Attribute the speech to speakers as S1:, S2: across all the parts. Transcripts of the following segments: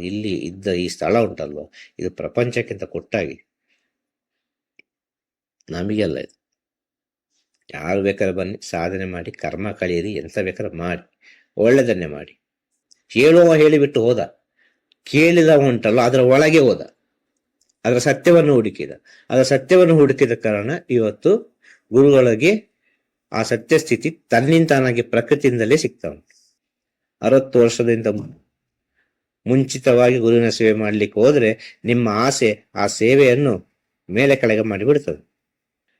S1: ಇಲ್ಲಿ ಇದ್ದ ಈ ಸ್ಥಳ ಉಂಟಲ್ವ? ಇದು ಪ್ರಪಂಚಕ್ಕಿಂತ ಕೊಟ್ಟಾಗಿ. ನಮಗೆಲ್ಲ ಇದು. ಯಾರು ಬೇಕಾದ್ರೆ ಬನ್ನಿ, ಸಾಧನೆ ಮಾಡಿ, ಕರ್ಮ ಕಳೆಯಿರಿ ಎಂತ ಬೇಕಾದ್ರೆ ಮಾಡಿ, ಒಳ್ಳೆದನ್ನೇ ಮಾಡಿ. ಹೇಳುವ ಹೇಳಿಬಿಟ್ಟು ಹೋದ. ಕೇಳಿದ ಉಂಟಲ್ಲ ಅದರ ಒಳಗೆ ಹೋದ. ಅದರ ಸತ್ಯವನ್ನು ಹುಡುಕಿದ. ಅದರ ಸತ್ಯವನ್ನು ಹುಡುಕಿದ ಕಾರಣ ಇವತ್ತು ಗುರುಗಳಿಗೆ ಆ ಸತ್ಯ ಸ್ಥಿತಿ ತನ್ನಿಂತಾನಾಗಿ ಪ್ರಕೃತಿಯಿಂದಲೇ ಸಿಗ್ತಾ ಉಂಟು. ಅರವತ್ತು ವರ್ಷದಿಂದ ಮುಂಚಿತವಾಗಿ ಗುರುವಿನ ಸೇವೆ ಮಾಡಲಿಕ್ಕೆ ಹೋದರೆ ನಿಮ್ಮ ಆಸೆ ಆ ಸೇವೆಯನ್ನು ಮೇಲೆ ಕೆಳಗೆ ಮಾಡಿಬಿಡ್ತದೆ.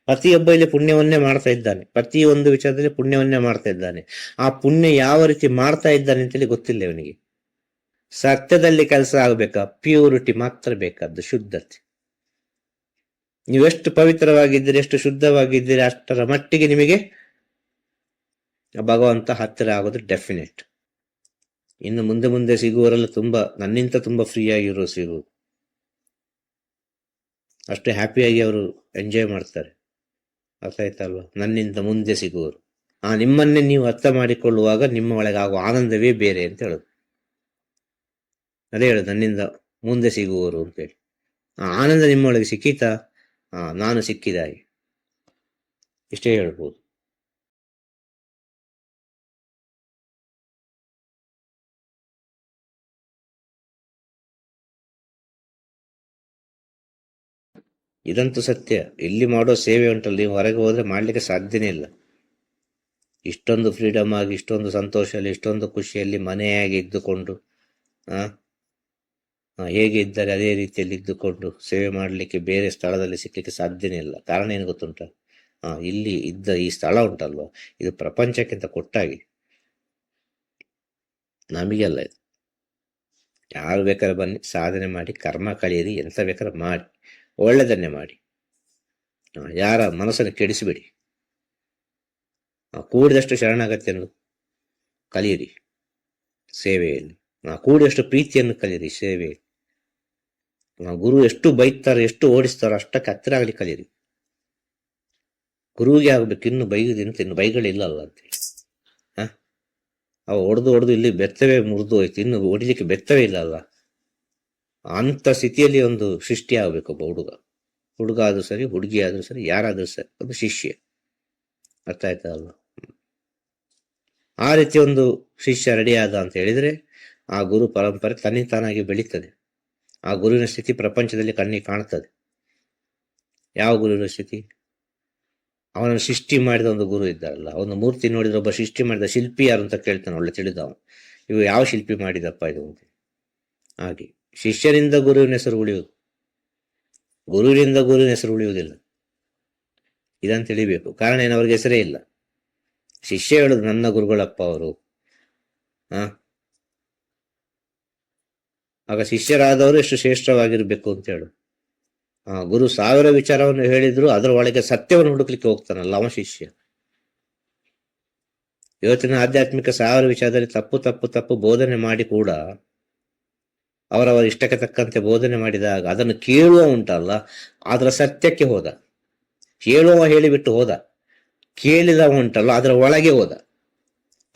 S1: ಪ್ರತಿಯೊಬ್ಬ ಇಲ್ಲಿ ಪುಣ್ಯವನ್ನೇ ಮಾಡ್ತಾ ಇದ್ದಾನೆ. ಪ್ರತಿಯೊಂದು ವಿಚಾರದಲ್ಲಿ ಪುಣ್ಯವನ್ನೇ ಮಾಡ್ತಾ ಇದ್ದಾನೆ. ಆ ಪುಣ್ಯ ಯಾವ ರೀತಿ ಮಾಡ್ತಾ ಇದ್ದಾನೆ ಅಂತೇಳಿ ಗೊತ್ತಿಲ್ಲ ಇವನಿಗೆ ಸತ್ಯದಲ್ಲಿ ಕೆಲಸ ಆಗಬೇಕಾ? ಪ್ಯೂರಿಟಿ ಮಾತ್ರ ಬೇಕಾದ್ದು, ಶುದ್ಧತೆ. ನೀವು ಎಷ್ಟು ಪವಿತ್ರವಾಗಿದ್ದೀರಿ, ಎಷ್ಟು ಶುದ್ಧವಾಗಿದ್ದೀರಿ ಅಷ್ಟರ ಮಟ್ಟಿಗೆ ನಿಮಗೆ ಭಗವಂತ ಹತ್ತಿರ ಆಗೋದು ಡೆಫಿನೆಟ್ ಇನ್ನು ಮುಂದೆ ಮುಂದೆ ಸಿಗುವವರೆಲ್ಲ ತುಂಬ ನನ್ನಿಂತ ತುಂಬ ಫ್ರೀ ಆಗಿರೋ ಸಿಗು. ಅಷ್ಟು ಹ್ಯಾಪಿಯಾಗಿ ಅವರು ಎಂಜಾಯ್ ಮಾಡ್ತಾರೆ. ಅರ್ಥ ಆಯ್ತಲ್ವ ನನ್ನಿಂದ ಮುಂದೆ ಸಿಗುವರು ಆ ನಿಮ್ಮನ್ನೇ ನೀವು ಅರ್ಥ ಮಾಡಿಕೊಳ್ಳುವಾಗ ನಿಮ್ಮ ಒಳಗೆ ಆಗುವ ಆನಂದವೇ ಬೇರೆ ಅಂತ ಹೇಳೋದು. ಅದೇ ಹೇಳು ನನ್ನಿಂದ ಮುಂದೆ ಸಿಗುವವರು ಅಂತೇಳಿ ಆ ಆನಂದ ನಿಮ್ಮೊಳಗೆ ಸಿಕ್ಕಿತಾ? ನಾನು ಸಿಕ್ಕಿದಾಗಿ. ಇಷ್ಟೇ ಹೇಳ್ಬೋದು. ಇದಂತೂ ಸತ್ಯ. ಇಲ್ಲಿ ಮಾಡೋ ಸೇವೆ ಉಂಟಲ್ಲ, ನೀವು ಹೊರಗೆ ಹೋದರೆ ಮಾಡಲಿಕ್ಕೆ ಸಾಧ್ಯನೇ ಇಲ್ಲ. ಇಷ್ಟೊಂದು ಫ್ರೀಡಮ್ ಆಗಿ, ಇಷ್ಟೊಂದು ಸಂತೋಷದಲ್ಲಿ, ಇಷ್ಟೊಂದು ಖುಷಿಯಲ್ಲಿ ಮನೆಯಾಗಿ ಇದ್ದುಕೊಂಡು ಹೇಗೆ ಇದ್ದಾರೆ ಅದೇ ರೀತಿಯಲ್ಲಿ ಇದ್ದುಕೊಂಡು ಸೇವೆ ಮಾಡಲಿಕ್ಕೆ ಬೇರೆ ಸ್ಥಳದಲ್ಲಿ ಸಿಕ್ಕಲಿಕ್ಕೆ ಸಾಧ್ಯನೇ ಇಲ್ಲ. ಕಾರಣ ಏನು ಗೊತ್ತುಂಟ? ಇಲ್ಲಿ ಇದ್ದ ಈ ಸ್ಥಳ ಉಂಟಲ್ವ? ಇದು ಪ್ರಪಂಚಕ್ಕಿಂತ ಕೊಟ್ಟಾಗಿ. ನಮಗೆಲ್ಲ ಇದು. ಯಾರು ಬೇಕಾದ್ರೆ ಬನ್ನಿ, ಸಾಧನೆ ಮಾಡಿ, ಕರ್ಮ ಕಳೆಯಿರಿ, ಎಂತ ಬೇಕಾದ್ರೆ ಮಾಡಿ. ಒಳ್ಳೆದನ್ನೇ ಮಾಡಿ. ಯಾರ ಮನಸ್ಸನ್ನು ಕೆಡಿಸಬೇಡಿ. ಕೂಡಿದಷ್ಟು ಶರಣಾಗತ್ಯ ಕಲಿಯಿರಿ ಸೇವೆಯಲ್ಲಿ. ಕೂಡಿದಷ್ಟು ಪ್ರೀತಿಯನ್ನು ಕಲಿಯಿರಿ ಸೇವೆಯಲ್ಲಿ. ಗುರು ಎಷ್ಟು ಬೈತಾರೋ, ಎಷ್ಟು ಓಡಿಸ್ತಾರೋ ಅಷ್ಟಕ್ಕೆ ಹತ್ತಿರ ಆಗಲಿ ಕಲಿಯಿರಿ. ಗುರುವಿಗೆ ಆಗ್ಬೇಕು, ಇನ್ನು ಬೈಗುದಿಂತ ಇನ್ನು ಬೈಗಳಿಲ್ಲಲ್ಲ ಅಂತೇಳಿ ಹ ಅವು ಹೊಡೆದು ಹೊಡೆದು ಇಲ್ಲಿ ಬೆತ್ತವೇ ಮುರಿದು ಹೋಯ್ತು, ಇನ್ನು ಹೊಡಿಲಿಕ್ಕೆ ಬೆತ್ತವೇ ಇಲ್ಲ ಅಂತ ಸ್ಥಿತಿಯಲ್ಲಿ ಒಂದು ಸೃಷ್ಟಿ ಆಗ್ಬೇಕು ಒಬ್ಬ ಹುಡುಗ. ಹುಡುಗ ಆದರೂ ಸರಿ, ಹುಡುಗಿ ಆದರೂ ಸರಿ, ಯಾರಾದರೂ ಸರಿ ಒಂದು ಶಿಷ್ಯ. ಅರ್ಥ ಆಯ್ತಾ ಅಲ್ಲ ಆ ರೀತಿ ಒಂದು ಶಿಷ್ಯ ರೆಡಿ ಅಂತ ಹೇಳಿದ್ರೆ ಆ ಗುರು ಪರಂಪರೆ ತನ್ನಿತಾನಾಗಿ ಬೆಳೀತದೆ. ಆ ಗುರುವಿನ ಸ್ಥಿತಿ ಪ್ರಪಂಚದಲ್ಲಿ ಕಣ್ಣಿಗೆ ಕಾಣ್ತದೆ. ಯಾವ ಗುರುವಿನ ಸ್ಥಿತಿ? ಅವನನ್ನು ಸೃಷ್ಟಿ ಮಾಡಿದ ಒಂದು ಗುರು ಇದ್ದಾರಲ್ಲ ಒಂದು ಮೂರ್ತಿ ನೋಡಿದ್ರೆ ಒಬ್ಬ ಸೃಷ್ಟಿ ಮಾಡಿದ ಶಿಲ್ಪಿ ಯಾರು ಅಂತ ಕೇಳ್ತಾನೆ, ಒಳ್ಳೆ ತಿಳಿದ ಅವನು ಇವು ಯಾವ ಶಿಲ್ಪಿ ಮಾಡಿದಪ್ಪ ಇದು ಹಾಗೆ. ಶಿಷ್ಯರಿಂದ ಗುರುವಿನ ಹೆಸರು ಉಳಿಯುವುದು. ಗುರುವಿನಿಂದ ಗುರುವಿನ ಹೆಸರು ಉಳಿಯುವುದಿಲ್ಲ. ಇದನ್ನು ತಿಳಿಬೇಕು. ಕಾರಣ ಏನು? ಅವ್ರಿಗೆ ಹೆಸರೇ ಇಲ್ಲ. ಶಿಷ್ಯ ಹೇಳುದು, ನನ್ನ ಗುರುಗಳಪ್ಪ ಅವರು. ಆ? ಆಗ ಶಿಷ್ಯರಾದವರು ಎಷ್ಟು ಶ್ರೇಷ್ಠವಾಗಿರ್ಬೇಕು ಅಂತ ಹೇಳು. ಆ, ಗುರು ಸಾವಿರ ವಿಚಾರವನ್ನು ಹೇಳಿದ್ರು, ಅದರ ಒಳಗೆ ಸತ್ಯವನ್ನು ಹುಡುಕ್ಲಿಕ್ಕೆ ಹೋಗ್ತಾನಲ್ಲ ಅವ ಶಿಷ್ಯ. ಇವತ್ತಿನ ಆಧ್ಯಾತ್ಮಿಕ ಸಾವಿರ ವಿಚಾರದಲ್ಲಿ ತಪ್ಪು ತಪ್ಪು ತಪ್ಪು ಬೋಧನೆ ಮಾಡಿ ಕೂಡ ಅವರವರ ಇಷ್ಟಕ್ಕೆ ತಕ್ಕಂತೆ ಬೋಧನೆ ಮಾಡಿದಾಗ ಅದನ್ನು ಕೇಳುವ ಉಂಟಲ್ಲ ಅದರ ಸತ್ಯಕ್ಕೆ ಹೋದ. ಕೇಳುವ ಹೇಳಿಬಿಟ್ಟು ಹೋದ. ಕೇಳಿದ ಉಂಟಲ್ಲ, ಅದರ ಒಳಗೆ ಹೋದ.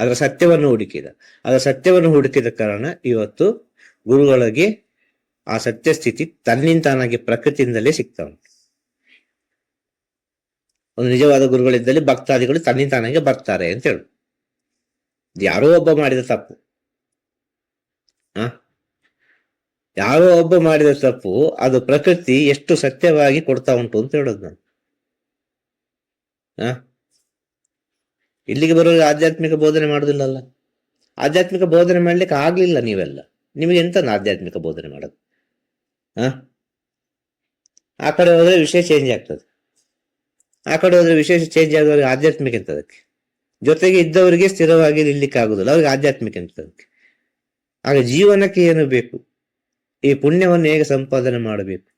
S1: ಅದರ ಸತ್ಯವನ್ನು ಹುಡುಕಿದ. ಅದರ ಸತ್ಯವನ್ನು ಹುಡುಕಿದ ಕಾರಣ ಇವತ್ತು ಗುರುಗಳಿಗೆ ಆ ಸತ್ಯ ಸ್ಥಿತಿ ತನ್ನಿಂತಾನಾಗಿ ಪ್ರಕೃತಿಯಿಂದಲೇ ಸಿಗ್ತಾ ಉಂಟು. ಒಂದು ನಿಜವಾದ ಗುರುಗಳಿದ್ದಲ್ಲಿ ಭಕ್ತಾದಿಗಳು ತನ್ನಿಂತಾನಾಗೆ ಬರ್ತಾರೆ ಅಂತ ಹೇಳು. ಯಾರೋ ಒಬ್ಬ ಮಾಡಿದ ತಪ್ಪು. ಆ? ಯಾರೋ ಒಬ್ಬ ಮಾಡಿದ ತಪ್ಪು, ಅದು ಪ್ರಕೃತಿ ಎಷ್ಟು ಸತ್ಯವಾಗಿ ಕೊಡ್ತಾ ಉಂಟು ಅಂತ ಹೇಳೋದು ನಾನು. ಇಲ್ಲಿಗೆ ಬರೋ ಆಧ್ಯಾತ್ಮಿಕ ಬೋಧನೆ ಮಾಡುದಿಲ್ಲಲ್ಲ? ಆಧ್ಯಾತ್ಮಿಕ ಬೋಧನೆ ಮಾಡ್ಲಿಕ್ಕೆ ಆಗ್ಲಿಲ್ಲ ನೀವೆಲ್ಲ. ನಿಮಗೆ ಎಂತ ಆಧ್ಯಾತ್ಮಿಕ ಬೋಧನೆ ಮಾಡೋದು? ಆ ಕಡೆ ಹೋದ್ರೆ ವಿಷಯ ಚೇಂಜ್ ಆಗ್ತದೆ. ಆ ಕಡೆ ಹೋದ್ರೆ ವಿಶೇಷ ಚೇಂಜ್ ಆದವರಿಗೆ ಆಧ್ಯಾತ್ಮಿಕ ಎಂತದಕ್ಕೆ ಜೊತೆಗೆ ಇದ್ದವರಿಗೆ ಸ್ಥಿರವಾಗಿ ನಿಲ್ಲಿಕ್ಕೆ ಆಗುದಿಲ್ಲ ಅವ್ರಿಗೆ ಆಧ್ಯಾತ್ಮಿಕ ಎಂತದಕ್ಕೆ ಆಗ ಜೀವನಕ್ಕೆ ಏನು ಬೇಕು? ಈ ಪುಣ್ಯವನ್ನು ಹೇಗೆ ಸಂಪಾದನೆ ಮಾಡಬೇಕು?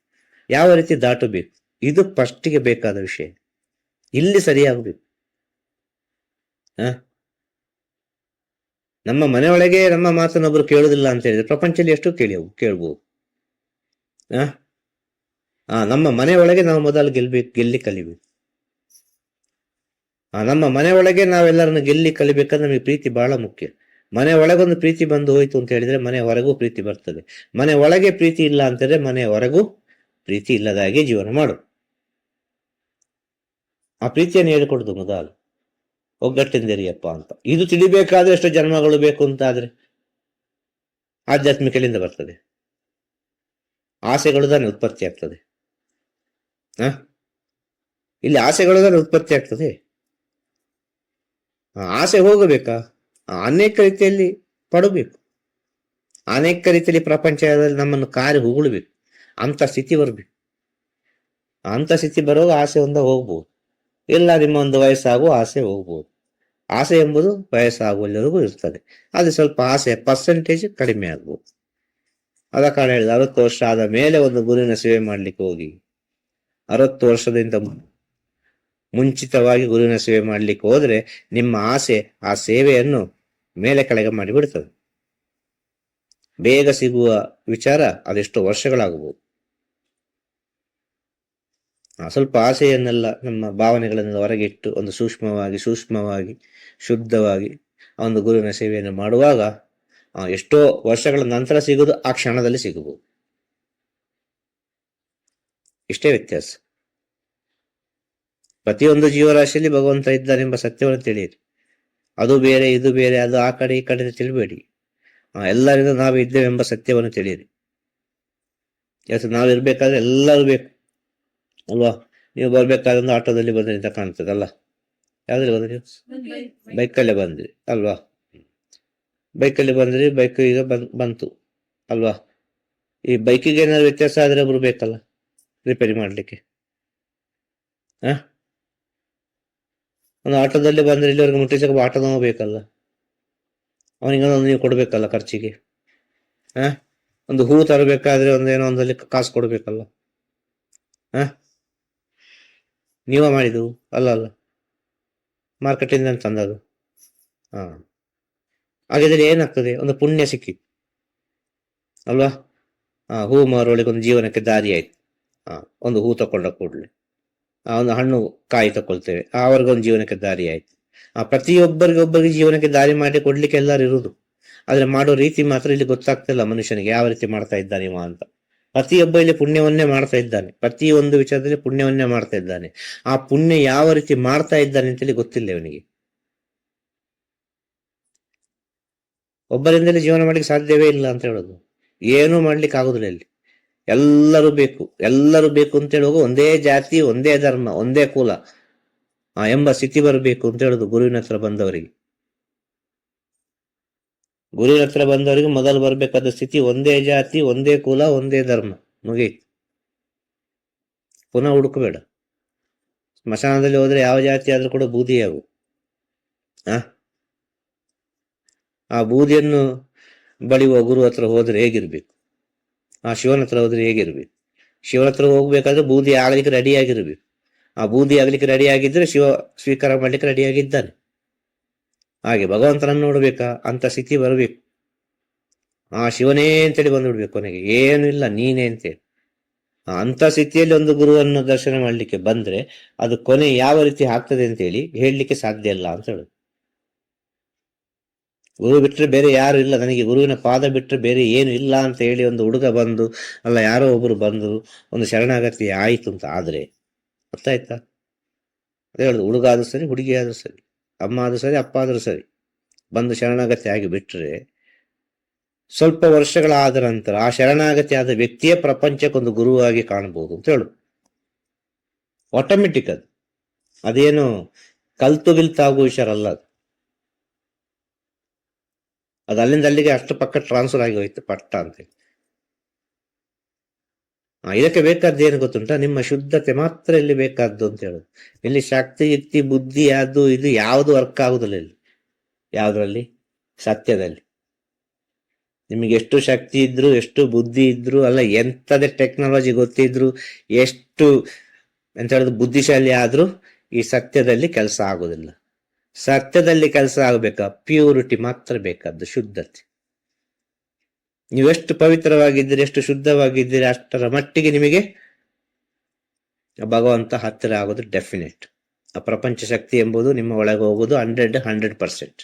S1: ಯಾವ ರೀತಿ ದಾಟಬೇಕು? ಇದು ಫಸ್ಟಿಗೆ ಬೇಕಾದ ವಿಷಯ. ಇಲ್ಲಿ ಸರಿಯಾಗಬೇಕು. ನಮ್ಮ ಮನೆಯೊಳಗೆ ನಮ್ಮ ಮಾತನ್ನೊಬ್ರು ಕೇಳುದಿಲ್ಲ ಅಂತ ಹೇಳಿದ್ರೆ ಪ್ರಪಂಚದಲ್ಲಿ ಎಷ್ಟು ಕೇಳಿ ಕೇಳ್ಬೋದು. ಆ, ನಮ್ಮ ಮನೆಯೊಳಗೆ ನಾವು ಮೊದಲು ಗೆಲ್ಬೇಕು, ಗೆಲ್ಲಿ ಕಲಿಬೇಕು. ಆ, ನಮ್ಮ ಮನೆಯೊಳಗೆ ನಾವೆಲ್ಲರನ್ನು ಗೆಲ್ಲಿ ಕಲಿಬೇಕಂದ್ರೆ ನಮಗೆ ಪ್ರೀತಿ ಬಹಳ ಮುಖ್ಯ. ಮನೆ ಒಳಗೊಂದು ಪ್ರೀತಿ ಬಂದು ಹೋಯ್ತು ಅಂತ ಹೇಳಿದ್ರೆ ಮನೆ ಹೊರಗೂ ಪ್ರೀತಿ ಬರ್ತದೆ. ಮನೆ ಒಳಗೆ ಪ್ರೀತಿ ಇಲ್ಲ ಅಂತಂದ್ರೆ ಮನೆ ಹೊರಗೂ ಪ್ರೀತಿ ಇಲ್ಲದಾಗಿ ಜೀವನ ಮಾಡು. ಆ ಪ್ರೀತಿಯನ್ನು ಹೇಳಿಕೊಡುದು ಮೊದಲು. ಒಗ್ಗಟ್ಟಿಂದಿರಿಯಪ್ಪ ಅಂತ. ಇದು ತಿಳಿಬೇಕಾದ್ರೆ ಎಷ್ಟು ಜನ್ಮಗಳು ಬೇಕು ಅಂತ ಆದ್ರೆ ಆಧ್ಯಾತ್ಮಿಕಲಿಂದ ಬರ್ತದೆ. ಆಸೆಗಳು ತಾನೇ ಉತ್ಪತ್ತಿ ಆಗ್ತದೆ. ಹ? ಇಲ್ಲಿ ಆಸೆಗಳು ತಾನೇ ಉತ್ಪತ್ತಿ ಆಗ್ತದೆ. ಆಸೆ ಹೋಗಬೇಕಾ? ಅನೇಕ ರೀತಿಯಲ್ಲಿ ಪಡಬೇಕು. ಅನೇಕ ರೀತಿಯಲ್ಲಿ ಪ್ರಪಂಚದಲ್ಲಿ ನಮ್ಮನ್ನು ಕಾರಿ ಹೊಗಳ್ಬೇಕು. ಅಂತ ಸ್ಥಿತಿ ಬರಬೇಕು. ಅಂತ ಸ್ಥಿತಿ ಬರುವಾಗ ಆಸೆ ಒಂದ ಹೋಗ್ಬೋದು. ಇಲ್ಲ, ನಿಮ್ಮ ಒಂದು ವಯಸ್ಸಾಗುವ ಆಸೆ ಹೋಗ್ಬೋದು. ಆಸೆ ಎಂಬುದು ವಯಸ್ಸಾಗುವಲ್ಲಿವರೆಗೂ ಇರ್ತದೆ. ಅದು ಸ್ವಲ್ಪ ಆಸೆ ಪರ್ಸೆಂಟೇಜ್ ಕಡಿಮೆ ಆಗ್ಬೋದು. ಅದ ಕಾರಣ ಹೇಳಿದ ಅರವತ್ತು ವರ್ಷ ಆದ ಮೇಲೆ ಒಂದು ಗುರುವಿನ ಸೇವೆ ಮಾಡ್ಲಿಕ್ಕೆ ಹೋಗಿ. ಅರವತ್ತು ವರ್ಷದಿಂದ ಮುಂಚಿತವಾಗಿ ಗುರುವಿನ ಸೇವೆ ಮಾಡಲಿಕ್ಕೆ ಹೋದರೆ ನಿಮ್ಮ ಆಸೆ ಆ ಸೇವೆಯನ್ನು ಮೇಲೆ ಕೆಳಗೆ ಮಾಡಿಬಿಡ್ತದೆ. ಬೇಗ ಸಿಗುವ ವಿಚಾರ ಅದೆಷ್ಟು ವರ್ಷಗಳಾಗಬಹುದು. ಆ, ಸ್ವಲ್ಪ ಆಸೆಯನ್ನೆಲ್ಲ ನಮ್ಮ ಭಾವನೆಗಳನ್ನೆಲ್ಲ ಹೊರಗಿಟ್ಟು ಒಂದು ಸೂಕ್ಷ್ಮವಾಗಿ ಸೂಕ್ಷ್ಮವಾಗಿ ಶುದ್ಧವಾಗಿ ಒಂದು ಗುರುವಿನ ಸೇವೆಯನ್ನು ಮಾಡುವಾಗ ಎಷ್ಟೋ ವರ್ಷಗಳ ನಂತರ ಸಿಗುವುದು ಆ ಕ್ಷಣದಲ್ಲಿ ಸಿಗಬಹುದು. ಇಷ್ಟೇ ವ್ಯತ್ಯಾಸ. ಪ್ರತಿಯೊಂದು ಜೀವರಾಶಿಯಲ್ಲಿ ಭಗವಂತ ಇದ್ದಾನೆಂಬ ಸತ್ಯವನ್ನು ತಿಳಿಯಿರಿ. ಅದು ಬೇರೆ, ಇದು ಬೇರೆ, ಅದು ಆ ಕಡೆ, ಈ ಕಡೆ ತಿಳಿಬೇಡಿ. ಎಲ್ಲರಿಂದ ನಾವು ಇದ್ದೇವೆಂಬ ಸತ್ಯವನ್ನು ತಿಳಿಯಿರಿ. ಯಾಕೆ ನಾವು ಇರಬೇಕಾದ್ರೆ ಎಲ್ಲರೂ ಬೇಕು. ಅಲ್ವಾ? ನೀವು ಬರ್ಬೇಕಾದ್ರೆ ಆಟೋದಲ್ಲಿ ಬಂದ್ರಿ ಅಂತ ಕಾಣ್ತದಲ್ಲ ಯಾವ್ದ್ರಲ್ಲಿ ಬಂದ್ರಿ ಬೈಕಲ್ಲೇ ಬಂದ್ರಿ, ಅಲ್ವಾ? ಬೈಕಲ್ಲಿ ಬಂದ್ರಿ, ಬೈಕ್ ಈಗ ಬಂತು, ಅಲ್ವಾ? ಈ ಬೈಕಿಗೆ ಏನಾದ್ರು ವ್ಯತ್ಯಾಸ ಆದರೆ ಒಬ್ರು ಬೇಕಲ್ಲ? ರಿಪೇರಿ ಮಾಡ್ಲಿಕ್ಕೆ. ಹ? ಒಂದು ಆಟೋದಲ್ಲಿ ಬಂದ್ರೆ ಇಲ್ಲಿವರೆಗೆ ಮುಟ್ಟಿಸಕ್ಕೆ ಆಟೋದವ ಬೇಕಲ್ಲ. ಅವನಿಗೆ ಒಂದು ನೀವು ಕೊಡಬೇಕಲ್ಲ ಖರ್ಚಿಗೆ. ಹಾಂ? ಒಂದು ಹೂ ತರಬೇಕಾದ್ರೆ ಒಂದೇನೋ ಒಂದಲ್ಲಿ ಕಾಸು ಕೊಡಬೇಕಲ್ಲ. ಹಾಂ? ನೀವ ಮಾಡಿದ್ದು? ಅಲ್ಲ ಅಲ್ಲ. ಮಾರ್ಕೆಟಿಂದ ತಂದದು ಹಾಂ. ಹಾಗಿದ್ರೆ ಏನಾಗ್ತದೆ? ಒಂದು ಪುಣ್ಯ ಸಿಕ್ಕಿ. ಅಲ್ವಾ? ಹಾಂ, ಹೂ ಮಾರೋಳಿಗೆ ಒಂದು ಜೀವನಕ್ಕೆ ದಾರಿ ಆಯ್ತು ಹಾಂ, ಒಂದು ಹೂ ತಕೊಂಡ ಕೂಡಲೇ. ಒಂದು ಹಣ್ಣು ಕಾಯಿ ತಕೊಳ್ತೇವೆ ಒಂದು ಜೀವನಕ್ಕೆ ದಾರಿ ಆಯ್ತು. ಆ ಪ್ರತಿಯೊಬ್ಬರಿಗೆ ಒಬ್ಬರಿಗೆ ಜೀವನಕ್ಕೆ ದಾರಿ ಮಾಡಿ ಕೊಡ್ಲಿಕ್ಕೆ ಎಲ್ಲರೂ ಇರುವುದು. ಆದ್ರೆ ಮಾಡೋ ರೀತಿ ಮಾತ್ರ ಇಲ್ಲಿ ಗೊತ್ತಾಗ್ತಿಲ್ಲ ಮನುಷ್ಯನಿಗೆ ಯಾವ ರೀತಿ ಮಾಡ್ತಾ ಇದ್ದಾನೆ ಇವ ಅಂತ. ಪ್ರತಿಯೊಬ್ಬ ಇಲ್ಲಿ ಪುಣ್ಯವನ್ನೇ ಮಾಡ್ತಾ ಇದ್ದಾನೆ. ಪ್ರತಿ ಒಂದು ವಿಚಾರದಲ್ಲಿ ಪುಣ್ಯವನ್ನೇ ಮಾಡ್ತಾ ಇದ್ದಾನೆ. ಆ ಪುಣ್ಯ ಯಾವ ರೀತಿ ಮಾಡ್ತಾ ಇದ್ದಾನೆ ಅಂತೇಳಿ ಗೊತ್ತಿಲ್ಲ ಇವನಿಗೆ. ಒಬ್ಬರಿಂದಲೇ ಜೀವನ ಮಾಡ್ಲಿಕ್ಕೆ ಸಾಧ್ಯವೇ ಇಲ್ಲ ಅಂತ ಹೇಳೋದು. ಏನೂ ಮಾಡ್ಲಿಕ್ಕೆ ಆಗುದಿಲ್ಲ ಇಲ್ಲಿ. ಎಲ್ಲರೂ ಬೇಕು ಎಲ್ಲರೂ ಬೇಕು ಅಂತ ಹೇಳುವಾಗ ಒಂದೇ ಜಾತಿ, ಒಂದೇ ಧರ್ಮ, ಒಂದೇ ಕುಲ. ಎಂಬ ಸ್ಥಿತಿ ಬರಬೇಕು ಅಂತ ಹೇಳುದು ಗುರುವಿನ ಹತ್ರ ಬಂದವರಿಗೆ. ಗುರುವಿನ ಹತ್ರ ಬಂದವರಿಗೆ ಮೊದಲು ಬರಬೇಕಾದ ಸ್ಥಿತಿ ಒಂದೇ ಜಾತಿ, ಒಂದೇ ಕುಲ, ಒಂದೇ ಧರ್ಮ. ಮುಗೀತು. ಪುನಃ ಹುಡುಕಬೇಡ. ಸ್ಮಶಾನದಲ್ಲಿ ಹೋದ್ರೆ ಯಾವ ಜಾತಿ ಆದ್ರೂ ಕೂಡ ಬೂದಿಯಾಗು. ಆ? ಆ ಬೂದಿಯನ್ನು ಬಳಿಯುವ ಗುರು ಹತ್ರ ಹೋದ್ರೆ ಹೇಗಿರ್ಬೇಕು? ಆ ಶಿವನ ಹತ್ರ ಹೋದ್ರೆ ಹೇಗಿರ್ಬೇಕು? ಶಿವನ ಹತ್ರ ಹೋಗ್ಬೇಕಾದ್ರೆ ಬೂದಿ ಆಗ್ಲಿಕ್ಕೆ ರೆಡಿ ಆಗಿರ್ಬೇಕು. ಆ ಬೂದಿ ಆಗ್ಲಿಕ್ಕೆ ರೆಡಿ ಆಗಿದ್ರೆ ಶಿವ ಸ್ವೀಕಾರ ಮಾಡ್ಲಿಕ್ಕೆ ರೆಡಿ ಆಗಿದ್ದಾನೆ. ಹಾಗೆ ಭಗವಂತನನ್ನು ನೋಡ್ಬೇಕಾ? ಅಂತ ಸ್ಥಿತಿ ಬರಬೇಕು. ಆ ಶಿವನೇ ಅಂತೇಳಿ ಬಂದ್ಬಿಡ್ಬೇಕು ಕೊನೆಗೆ. ಏನು ಇಲ್ಲ, ನೀನೇ ಅಂತೇಳಿ. ಅಂತ ಸ್ಥಿತಿಯಲ್ಲಿ ಒಂದು ಗುರುವನ್ನು ದರ್ಶನ ಮಾಡ್ಲಿಕ್ಕೆ ಬಂದ್ರೆ ಅದು ಕೊನೆ ಯಾವ ರೀತಿ ಆಗ್ತದೆ ಅಂತೇಳಿ ಹೇಳಲಿಕ್ಕೆ ಸಾಧ್ಯ ಇಲ್ಲ ಅಂತ ಹೇಳುದು. ಗುರು ಬಿಟ್ಟರೆ ಬೇರೆ ಯಾರು ಇಲ್ಲ. ನನಗೆ ಗುರುವಿನ ಪಾದ ಬಿಟ್ಟರೆ ಬೇರೆ ಏನು ಇಲ್ಲ ಅಂತ ಹೇಳಿ ಒಂದು ಹುಡುಗ ಬಂದು, ಅಲ್ಲ ಯಾರೋ ಒಬ್ಬರು ಬಂದು ಒಂದು ಶರಣಾಗತಿ ಆಯಿತು ಅಂತ ಆದರೆ ಅರ್ಥ ಆಯ್ತಾ ಅದೇ ಹೇಳುದು, ಹುಡುಗ ಆದರೂ ಸರಿ, ಹುಡುಗಿ ಆದ್ರೂ ಸರಿ, ಅಮ್ಮ ಆದರೂ ಸರಿ, ಅಪ್ಪ ಆದರೂ ಸರಿ. ಬಂದು ಶರಣಾಗತಿ ಆಗಿ ಬಿಟ್ಟರೆ ಸ್ವಲ್ಪ ವರ್ಷಗಳಾದ ನಂತರ ಆ ಶರಣಾಗತಿ ಆದ ವ್ಯಕ್ತಿಯೇ ಪ್ರಪಂಚಕ್ಕೊಂದು ಗುರುವಾಗಿ ಕಾಣಬಹುದು ಅಂತ ಹೇಳು. ಆಟೋಮೆಟಿಕ್ ಅದು. ಅದೇನು ಕಲ್ತು ಬಿಲ್ತಾಗುವ ಅಲ್ಲ ಅದು. ಅದು ಅಲ್ಲಿಂದ ಅಲ್ಲಿಗೆ ಅಷ್ಟು ಪಕ್ಕ ಟ್ರಾನ್ಸ್ಫರ್ ಆಗಿ ಹೋಯ್ತು ಪಟ್ಟ ಅಂತ ಆ, ಇದಕ್ಕೆ ಬೇಕಾದ್ದು ಏನು ಗೊತ್ತುಂಟ? ನಿಮ್ಮ ಶುದ್ಧತೆ ಮಾತ್ರ ಇಲ್ಲಿ ಬೇಕಾದ್ದು ಅಂತ ಹೇಳುದು. ಇಲ್ಲಿ ಶಕ್ತಿ ಯುಕ್ತಿ ಬುದ್ಧಿ ಅದು ಇದು ಯಾವುದು ವರ್ಕ್ ಆಗುದಿಲ್ಲ ಇಲ್ಲಿ. ಯಾವ್ದ್ರಲ್ಲಿ? ಸತ್ಯದಲ್ಲಿ. ನಿಮಗೆ ಎಷ್ಟು ಶಕ್ತಿ ಇದ್ರು ಎಷ್ಟು ಬುದ್ಧಿ ಇದ್ರು ಅಲ್ಲ ಎಂತದೇ ಟೆಕ್ನಾಲಜಿ ಗೊತ್ತಿದ್ರು ಎಷ್ಟು ಎಂತ ಹೇಳುದು ಬುದ್ಧಿಶಾಲಿ ಆದ್ರೂ ಈ ಸತ್ಯದಲ್ಲಿ ಕೆಲಸ ಆಗುದಿಲ್ಲ. ಸತ್ಯದಲ್ಲಿ ಕೆಲಸ ಆಗಬೇಕ? ಪ್ಯೂರಿಟಿ ಮಾತ್ರ ಬೇಕಾದ್ದು, ಶುದ್ಧತೆ. ನೀವೆಷ್ಟು ಪವಿತ್ರವಾಗಿದ್ದೀರಿ, ಎಷ್ಟು ಶುದ್ಧವಾಗಿದ್ದೀರಿ, ಅಷ್ಟರ ಮಟ್ಟಿಗೆ ನಿಮಗೆ ಭಗವಂತ ಹತ್ತಿರ ಆಗೋದು ಡೆಫಿನೆಟ್ ಆ ಪ್ರಪಂಚ ಶಕ್ತಿ ಎಂಬುದು ನಿಮ್ಮ ಒಳಗೆ ಹೋಗೋದು ಹಂಡ್ರೆಡ್ ಹಂಡ್ರೆಡ್ ಪರ್ಸೆಂಟ್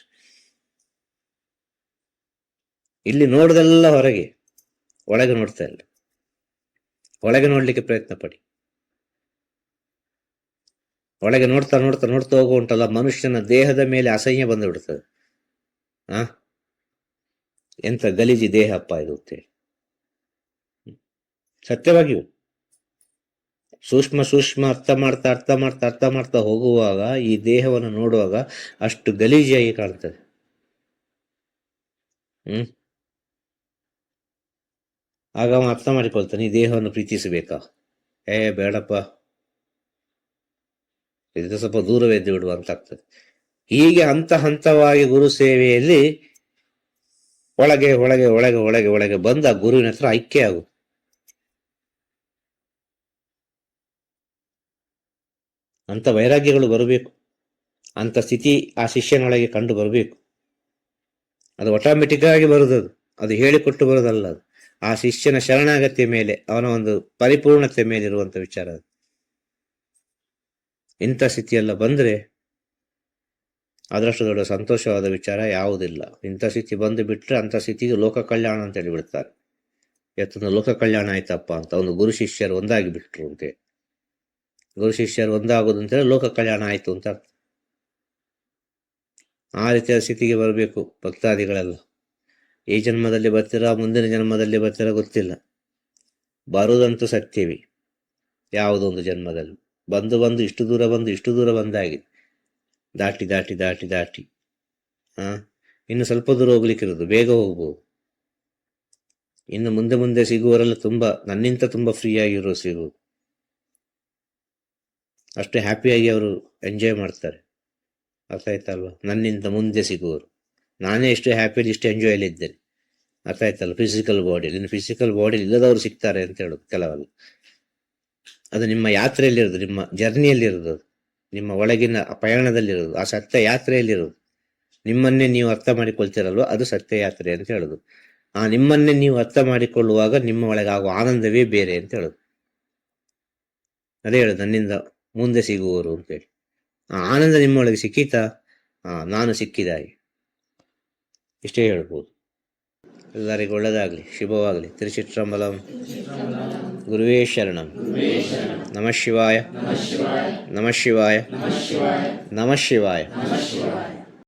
S1: ಇಲ್ಲಿ ನೋಡೋದೆಲ್ಲ ಹೊರಗೆ, ಒಳಗೆ ನೋಡ್ತಾ ಇಲ್ಲ. ಒಳಗೆ ನೋಡ್ಲಿಕ್ಕೆ ಪ್ರಯತ್ನ ಪಡಿ. ಒಳಗೆ ನೋಡ್ತಾ ನೋಡ್ತಾ ನೋಡ್ತಾ ಹೋಗು ಉಂಟಲ್ಲ ಮನುಷ್ಯನ ದೇಹದ ಮೇಲೆ ಅಸಹ್ಯ ಬಂದು ಬಿಡ್ತದೆ ಆ? ಎಂತ ಗಲೀಜಿ ದೇಹ ಅಪ್ಪ ಇದು ಅಂತೇಳಿ ಸತ್ಯವಾಗಿಯೂ ಸೂಕ್ಷ್ಮ ಸೂಕ್ಷ್ಮ ಅರ್ಥ ಮಾಡ್ತಾ ಅರ್ಥ ಮಾಡ್ತಾ ಅರ್ಥ ಮಾಡ್ತಾ ಹೋಗುವಾಗ ಈ ದೇಹವನ್ನು ನೋಡುವಾಗ ಅಷ್ಟು ಗಲೀಜಿಯಾಗಿ ಕಾಣ್ತದೆ. ಹ್ಮ್? ಆಗ ಅವನು ಅರ್ಥ ಮಾಡಿಕೊಳ್ತಾನೆ, ಈ ದೇಹವನ್ನು ಪ್ರೀತಿಸಬೇಕಾ? ಏ, ಬೇಡಪ್ಪ. ಇದು ಸ್ವಲ್ಪ ದೂರವೇ ಎದ್ದು ಬಿಡುವ ಅಂತ ಆಗ್ತದೆ ಹೀಗೆ ಹಂತ ಹಂತವಾಗಿ ಗುರು ಸೇವೆಯಲ್ಲಿ ಒಳಗೆ ಒಳಗೆ ಒಳಗೆ ಒಳಗೆ ಒಳಗೆ ಬಂದ ಗುರುವಿನ ಹತ್ರ ಐಕ್ಯ ಆಗು ಅಂತ ವೈರಾಗ್ಯಗಳು ಬರಬೇಕು. ಅಂತ ಸ್ಥಿತಿ ಆ ಶಿಷ್ಯನೊಳಗೆ ಕಂಡು ಬರಬೇಕು. ಅದು ಆಟೋಮೆಟಿಕ್ ಆಗಿ ಬರುದದು ಅದು. ಹೇಳಿಕೊಟ್ಟು ಬರೋದಲ್ಲ ಅದು. ಆ ಶಿಷ್ಯನ ಶರಣಾಗತಿಯ ಮೇಲೆ, ಅವನ ಒಂದು ಪರಿಪೂರ್ಣತೆ ಮೇಲೆ ಇರುವಂತ ವಿಚಾರ ಅದು. ಇಂಥ ಸ್ಥಿತಿಯೆಲ್ಲ ಬಂದರೆ ಅದರಷ್ಟು ದೊಡ್ಡ ಸಂತೋಷವಾದ ವಿಚಾರ ಯಾವುದಿಲ್ಲ. ಇಂಥ ಸ್ಥಿತಿ ಬಂದು ಬಿಟ್ಟರೆ ಅಂಥ ಸ್ಥಿತಿಗೆ ಲೋಕ ಕಲ್ಯಾಣ ಅಂತ ಹೇಳಿಬಿಡ್ತಾರೆ ಎತ್ತೊಂದು ಲೋಕ ಕಲ್ಯಾಣ ಆಯ್ತಪ್ಪ ಅಂತ ಒಂದು ಗುರು ಶಿಷ್ಯರು ಒಂದಾಗಿ ಬಿಟ್ರು ಅಂತೆ. ಗುರು ಶಿಷ್ಯರು ಒಂದಾಗೋದು ಅಂತೇಳಿ ಲೋಕ ಕಲ್ಯಾಣ ಆಯಿತು ಅಂತ ಅರ್ಥ. ಆ ರೀತಿಯ ಸ್ಥಿತಿಗೆ ಬರಬೇಕು ಭಕ್ತಾದಿಗಳೆಲ್ಲ. ಈ ಜನ್ಮದಲ್ಲಿ ಬರ್ತೀರಾ, ಮುಂದಿನ ಜನ್ಮದಲ್ಲಿ ಬರ್ತೀರಾ ಗೊತ್ತಿಲ್ಲ. ಬರುವುದಂತೂ ಸತ್ಯವೇ. ಯಾವುದೊಂದು ಜನ್ಮದಲ್ಲಿ. ಬಂದು ಬಂದು ಇಷ್ಟು ದೂರ ಬಂದು ಇಷ್ಟು ದೂರ ಬಂದಾಗಿದೆ ದಾಟಿ ದಾಟಿ ದಾಟಿ ದಾಟಿ. ಹಾ ಇನ್ನು ಸ್ವಲ್ಪ ದೂರ ಹೋಗ್ಲಿಕ್ಕಿರೋದು ಬೇಗ ಹೋಗ್ಬೋದು. ಇನ್ನು ಮುಂದೆ ಮುಂದೆ ಸಿಗುವವರೆಲ್ಲ ತುಂಬಾ ನನ್ನಿಂತ ತುಂಬಾ ಫ್ರೀ ಆಗಿರೋ ಸಿಗುವುದು ಅಷ್ಟು ಹ್ಯಾಪಿಯಾಗಿ ಅವರು ಎಂಜಾಯ್ ಮಾಡ್ತಾರೆ. ಅರ್ಥ ಆಯ್ತಲ್ವ ನನ್ನಿಂದ ಮುಂದೆ ಸಿಗುವರು ನಾನೇ ಎಷ್ಟು ಹ್ಯಾಪಿಯಲ್ಲಿ ಇಷ್ಟು ಎಂಜಾಯ್ ಅಲ್ಲಿ ಇದ್ದೇನೆ. ಅರ್ಥ ಆಯ್ತಲ್ಲ ಫಿಸಿಕಲ್ ಬಾಡಿ ಇನ್ನು ಫಿಸಿಕಲ್ ಬಾಡಿಯಲ್ಲಿ ಇಲ್ಲದವರು ಸಿಗ್ತಾರೆ ಅಂತ ಹೇಳೋದು ಕೆಲವಲ್ಲ. ಅದು ನಿಮ್ಮ ಯಾತ್ರೆಯಲ್ಲಿರೋದು ನಿಮ್ಮ ಜರ್ನಿಯಲ್ಲಿರೋದು. ನಿಮ್ಮ ಒಳಗಿನ ಪಯಣದಲ್ಲಿರೋದು ಆ ಸತ್ಯ ಯಾತ್ರೆಯಲ್ಲಿರೋದು ನಿಮ್ಮನ್ನೇ ನೀವು ಅರ್ಥ ಮಾಡಿಕೊಳ್ತೀರಲ್ವ, ಅದು ಸತ್ಯ ಯಾತ್ರೆ ಅಂತ ಹೇಳೋದು. ಆ ನಿಮ್ಮನ್ನೇ ನೀವು ಅರ್ಥ ಮಾಡಿಕೊಳ್ಳುವಾಗ ನಿಮ್ಮ ಒಳಗೆ ಆನಂದವೇ ಬೇರೆ ಅಂತ ಹೇಳೋದು. ಅದೇ ಹೇಳೋದು, ನನ್ನಿಂದ ಮುಂದೆ ಸಿಗುವವರು ಅಂತೇಳಿ ಆ ಆನಂದ ನಿಮ್ಮೊಳಗೆ ಸಿಕ್ಕಿತಾ? ನಾನು ಸಿಕ್ಕಿದಾಗಿ. ಇಷ್ಟೇ ಹೇಳ್ಬೋದು. ಎಲ್ಲರಿಗೂ ಒಳ್ಳೆಯದಾಗಲಿ ಶುಭವಾಗಲಿ. ತಿರುಚಿಟ್ರಂಬಲಂ. ಗುರುವೇ ಶರಣಂ. ನಮಃ ಶಿವಾಯ. ನಮಃ ಶಿವಾಯ. ನಮಃ ಶಿವಾಯ.